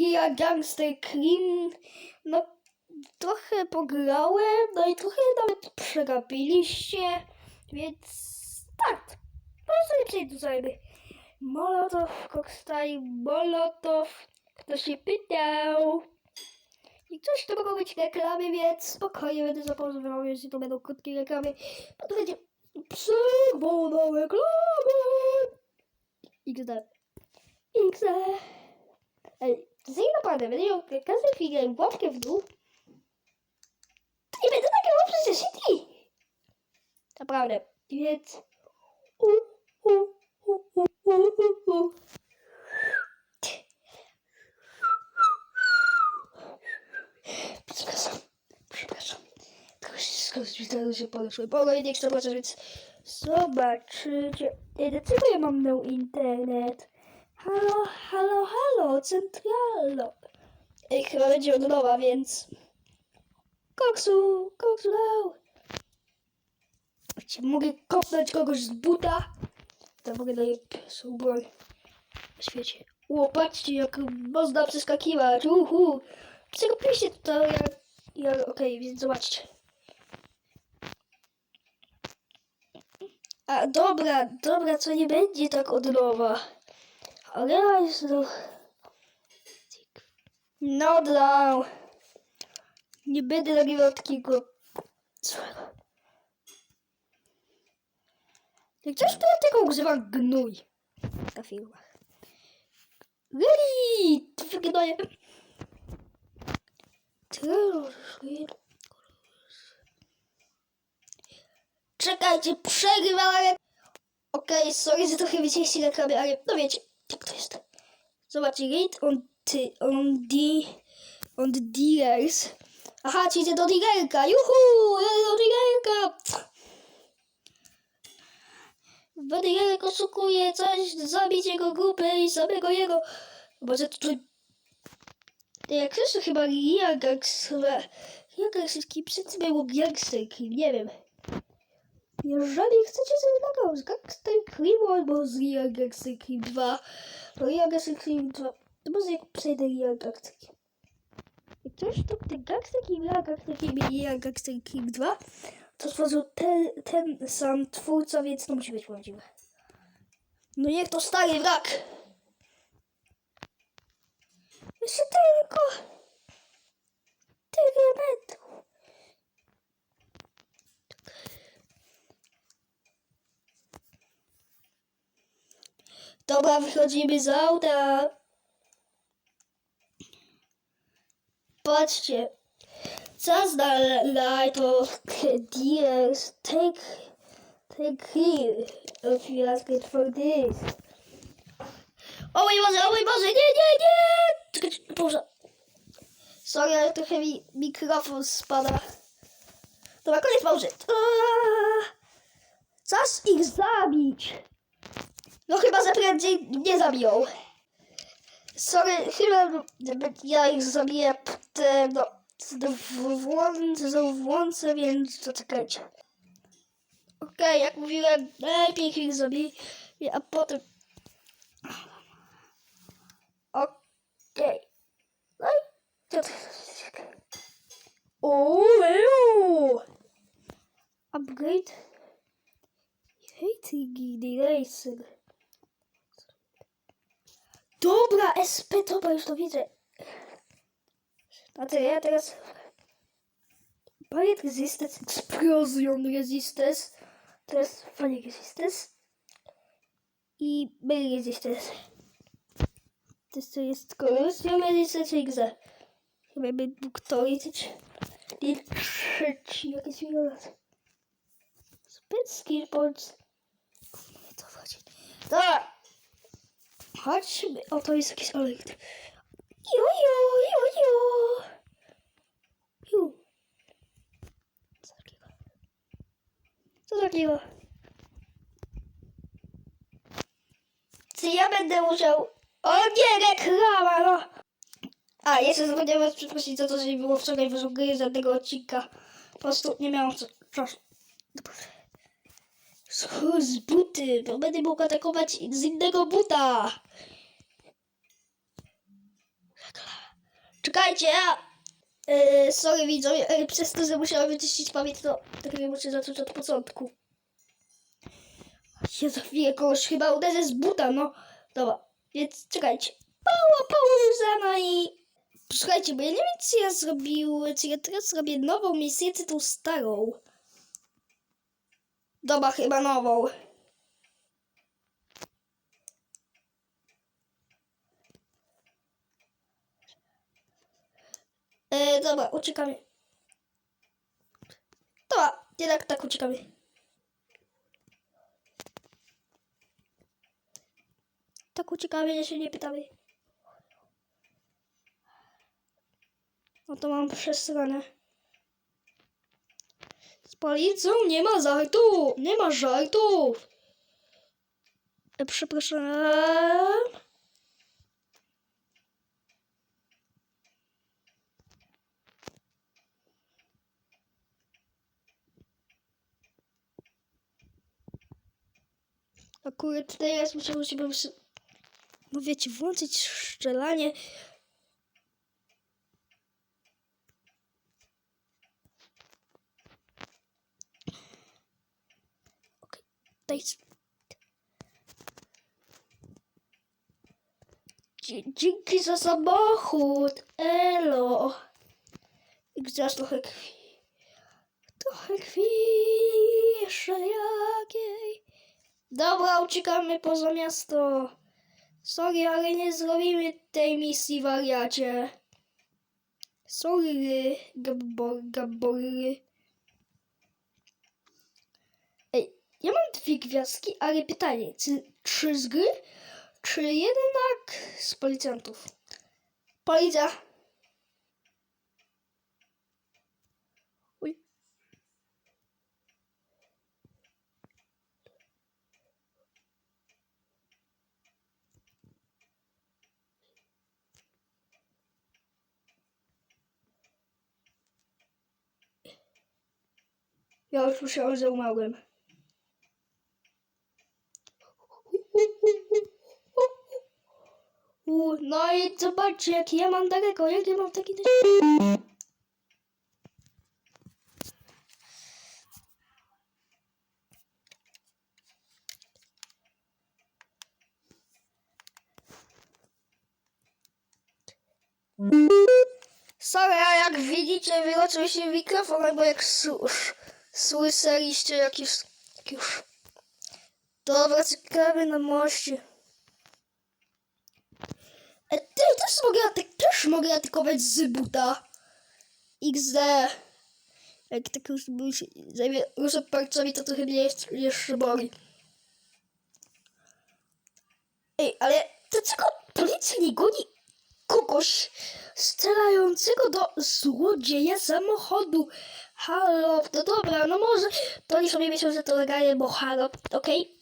ja Gangster Cream, no trochę pograłem, no i trochę nawet przegapiliście, więc tak, przejdę do zajmy. Molotow, Kokstaj, Molotow, kto się pytał. I coś to mogą być reklamy, więc spokojnie będę zapozował, jeśli to będą krótkie reklamy, bo to będzie przerwą na reklamę. XD. XD. Ej, z jej naprawdę będę miał każdy chwilę łapkę w dół. I będę nagrywał przez City. Naprawdę. Więc... U, u, u, u, u, u, u. Przepraszam. Przepraszam. To wszystko zbliżało się podeszło. Bo nie chcę zobaczyć, więc zobaczycie. Dlaczego ja mam no internet? Halo, halo, halo, centralo. Ej, chyba będzie od nowa, więc... Koksu, koksu, no. Czy mogę kopnąć kogoś z buta? To mogę daję pierwszą broń na świecie. O, patrzcie, jak można przeskakiwać. Uhu. Przegapiliście to, ja... ja Okej, więc zobaczcie. A, dobra, dobra, co nie będzie tak od nowa. Ja już no... No dał. Nie będę nagrywał takiego złego. Jak coś to ja tego używam gnój. Na filmach. Really? To wygląda... Czekajcie, przegrywałem. Okej, sorry, że trochę wycięście reklamy, ale no wiecie, jak to jest. Zobaczcie, rate on, ty, on, the, on dealers. Aha, czy idę do dealerka, juhu, do dealerka. Dealerek oszukuje coś, zabić jego grupę i samego jego. Może to tu... Jak to chyba ja gangster, ja gangsterski przedstawiał gangster, nie wiem. Jeżeli chcecie sobie nagrał z Gangster Cream albo z Real Gangster Cream 2, to Real Gangster Cream 2, to może jak przejdę Real Gangster Cream. Jak coś to ten Gangster Cream, Real Gangster Cream i Real Gangster Cream 2, to stworzył ten, ten sam twórca, więc to musi być prawdziwe. No niech to stary wrak! Jeszcze tylko... Tyle metrów. Dobra, wychodzimy z auta. Patrzcie. Just the light of dears. Take, take care if you ask it for this. O mój Boże, o mój Boże, nie, nie, nie! Boże. Sorry, ale trochę mi mikrofon spada. Dobra, koniec. Eee, Czas ich zabić. No chyba za prędzej nie zabiją. Sorry, chyba ja ich zabiję potem, no, włączę, włączę, więc to czekajcie. Okej, jak mówiłem, najpierw ich zabiję, a potem... Okej. No i to... Ooo! Upgrade. Hating. Dobra, SP, dobra, już to widzę. Ty, ja teraz... Panic Resistance, Explosion Resistance. Teraz Panic Resistance. I Mail Resistance. To to jest Corrosion Resistance i Exe. Chyba bym mógł to. I trzeci, jakiś wielolat. Spec Skill Points. Nie to chodzi. Dobra. Chodźmy. O, to jest jakiś olej. Jo, jo, jo, jo. Ju. Co takiego? Co takiego? Czy ja będę musiał... O nie, reklama, no! A, jeszcze zapomniałem was przeprosić za to, że nie było wczoraj w żadnego odcinka. Po prostu nie miałam co... Proszę. Schód z buty, bo będę mógł atakować z innego buta. Czekajcie. Yy, sorry widzowie, przez to, że musiałam wyczyścić pamięć, to tak nie muszę zacząć od początku. Ja za chwilę kogoś chyba uderzę z buta, no. Dobra, więc czekajcie. Pała, pała i... Słuchajcie, bo ja nie wiem, czy ja zrobił, czy ja teraz zrobię nową misję, czy tą starą. Dobra, chyba nową. E, dobra, uciekamy. Dobra, jednak tak uciekamy. Tak uciekamy, się nie pytamy. No to mam przesrane. Policją nie ma żartów! Nie ma żartów! E, Przepraszam. Akurat teraz musiałam się no wiecie, włączyć strzelanie. Dzie- Dzięki za samochód, elo. I zaraz trochę krwi. Trochę jeszcze jakiej. Dobra, uciekamy poza miasto. Sorry, ale nie zrobimy tej misji, wariacie. Sorry, gabor, gabory. Ej, ja mam dwie gwiazdki, ale pytanie, czy trzy z gry, czy jednak z policjantów? Policja. Uj. Ja już myślałem, że umarłem. U, no i zobaczcie, jaki ja mam daleko, jak ja mam taki... Sorry, a jak widzicie, wyłączył się mikrofon, albo jak s- słyszeliście jakiś... już... Dobra, czekamy na moście. E, ty, też mogę, atak- też mogę atakować z buta. XD. Jak tak już się zajmie palcami, to trochę mnie jeszcze, jeszcze boli. Ej, ale dlaczego policja nie goni kogoś strzelającego do złodzieja samochodu? Halo, no dobra, no może to oni sobie myślą, że to legalnie, bo halo, okej?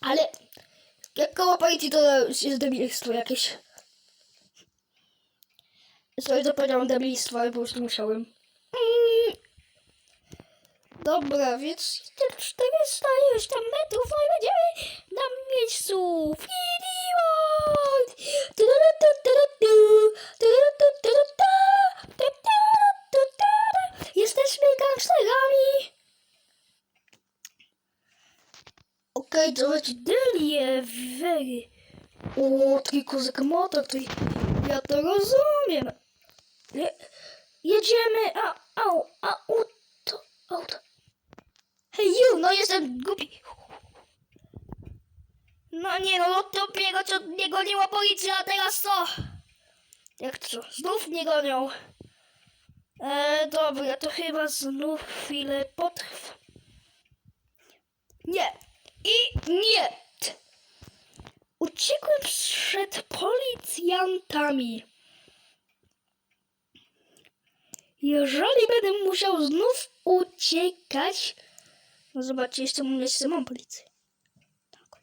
Ale jak koło policji to jest debilstwo jakieś. To powiedziałam debilstwo, ale po prostu musiałem. Dobra, więc te 400 już tam metrów, no i będziemy na miejscu. Filiword! Jesteśmy gangsterami! Okej, to leci Delie, Wery. O, taki kozak motor, to ja to rozumiem. Je, jedziemy, a, au, auto, auto. Hej, you, no jestem głupi. No nie, no to dopiero co nie goniła policja, a teraz co? Jak co? Znów nie gonią. E, dobra, to chyba znów chwilę potrwa. Nie. I nie. Uciekłem przed policjantami. Jeżeli będę musiał znów uciekać... No zobaczcie, jeszcze, jeszcze mam policję. Tak.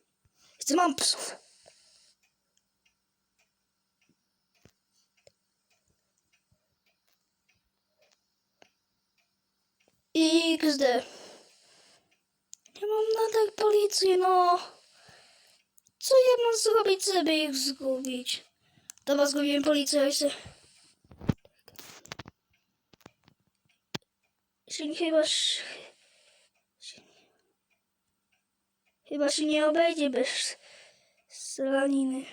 Jeszcze mam psów. XD. Nie mam nadal policji, no. Co ja mam zrobić, żeby ich zgubić? Dobra, zgubiłem policję, jeszcze. Się chyba... Chyba się nie obejdzie bez strzelaniny.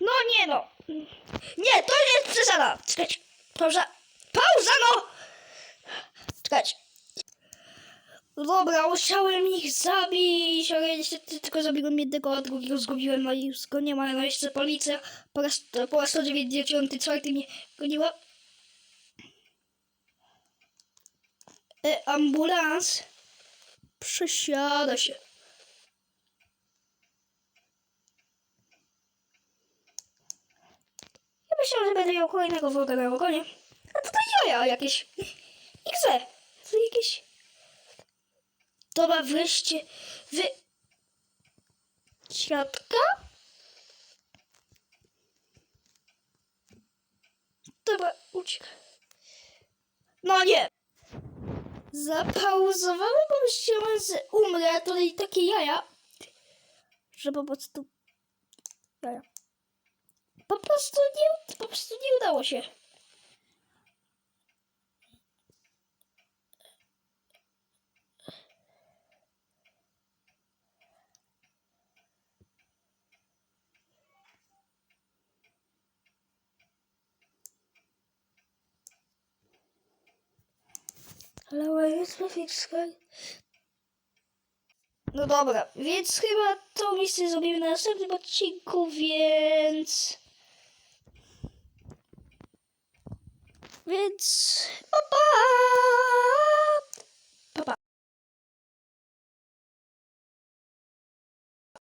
No nie no! Nie, to jest przesada! Czekać, pauza! Pauza no! Czekać. Dobra, musiałem ich zabić, ale niestety tylko zabiłem jednego, a drugiego zgubiłem, no i już go nie ma, no jeszcze policja po raz, po raz 194 mnie goniła. Ambulans przesiada się. Ja myślałem, że będę miał kolejnego wroga na ogonie. A tutaj jaja jakieś. XD. To jakieś... Dobra, wreszcie wy... Siatka? Dobra, uciekaj. No nie! Zapauzowałem, bo myślałem, że umrę, a tutaj takie jaja, że po prostu... Jaja. Po prostu nie, po prostu nie udało się. Ale jest perfektka. No dobra, więc chyba tą misję zrobimy na następnym odcinku, więc... Więc... Pa, pa!